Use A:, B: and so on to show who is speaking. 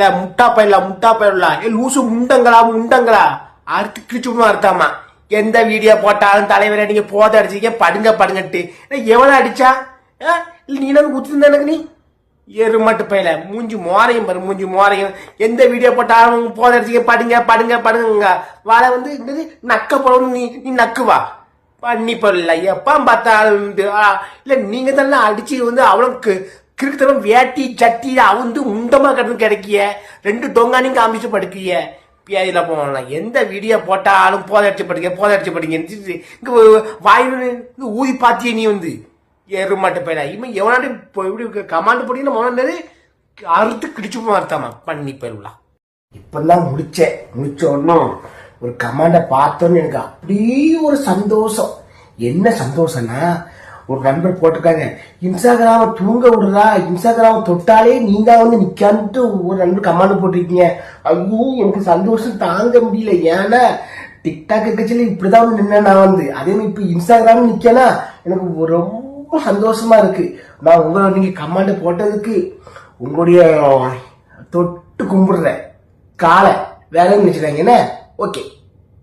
A: இல்ல முட்டா பயிரலாம் முட்டா பயிரலாம் ஏ லூசு முண்டங்களா முண்டங்களா? அறுத்து கிழிச்சுமா அறுத்தாமா? எந்த வீடியோ போட்டாலும் தலைவரை நீங்க போத அடிச்சீங்க படுங்க படுங்கட்டு. எவ்வளவு அடிச்சா? ஆ? இல்ல நீ நான் குத்துருந்த எனக்கு நீ? எருமட்டு பையல மூஞ்சி மோரையும் பாரு மூஞ்சி மோரையும். எந்த வீடியோ போட்டாலும் போத அடிச்சீங்க படுங்க படுங்க படுங்க வாழை வந்து என்னது? நக்க போடணும் நீ நீ நக்குவா? பண்ணி போடல எப்போ பார்த்தாலும் இல்லை ஆ, நீங்க தானே அடிச்சு வந்து அவ்வளோக்கு கிறுக்குத்தனம் வேட்டி சட்டி அவுந்து உண்டமா கிடந்து கிடைக்கிய ரெண்டு டொங்கானையும் காமிச்சு படுக்கிய. பியாதில போகலாம் எந்த வீடியோ போட்டாலும் போதடிச்சு அடிச்சு படிக்க போத இங்கே வாயு வாயில் ஊதி பாத்திய நீ வந்து. எருமாட்டு போயிடா இவன் எவனாடி இப்போ இப்படி கமாண்ட் போட்டீங்கன்னா மோனது அறுத்து கிடிச்சு மாறுத்தாமா பண்ணி போயிடலாம் இப்பெல்லாம் முடிச்சேன் முடிச்ச உடனும் ஒரு கமாண்டை பார்த்தோன்னு எனக்கு அப்படியே ஒரு சந்தோஷம். என்ன சந்தோஷம்னா ஒரு நண்பர் போட்டிருக்காங்க. இன்ஸ்டாகிராம தூங்க விடுறா. இன்ஸ்டாகிராம தொட்டாலே நீங்க வந்து நிக்கான்ட்டு ஒரு நண்பர் கமாண்ட் போட்டிருக்கீங்க. ஐயோ எனக்கு சந்தோஷம் தாங்க முடியல. ஏன்னா டிக்டாக் கட்சியில இப்படிதான் வந்து நின்னேன் நான் வந்து. அதே மாதிரி இப்ப இன்ஸ்டாகிராம் நிக்கனா எனக்கு ரொம்ப சந்தோஷமா இருக்கு. நான் உங்களை நீங்க கமாண்ட் போட்டதுக்கு உங்களுடைய தொட்டு கும்பிடுறேன். காலை வேலைன்னு வச்சுட்டாங்க என்ன? ஓகே.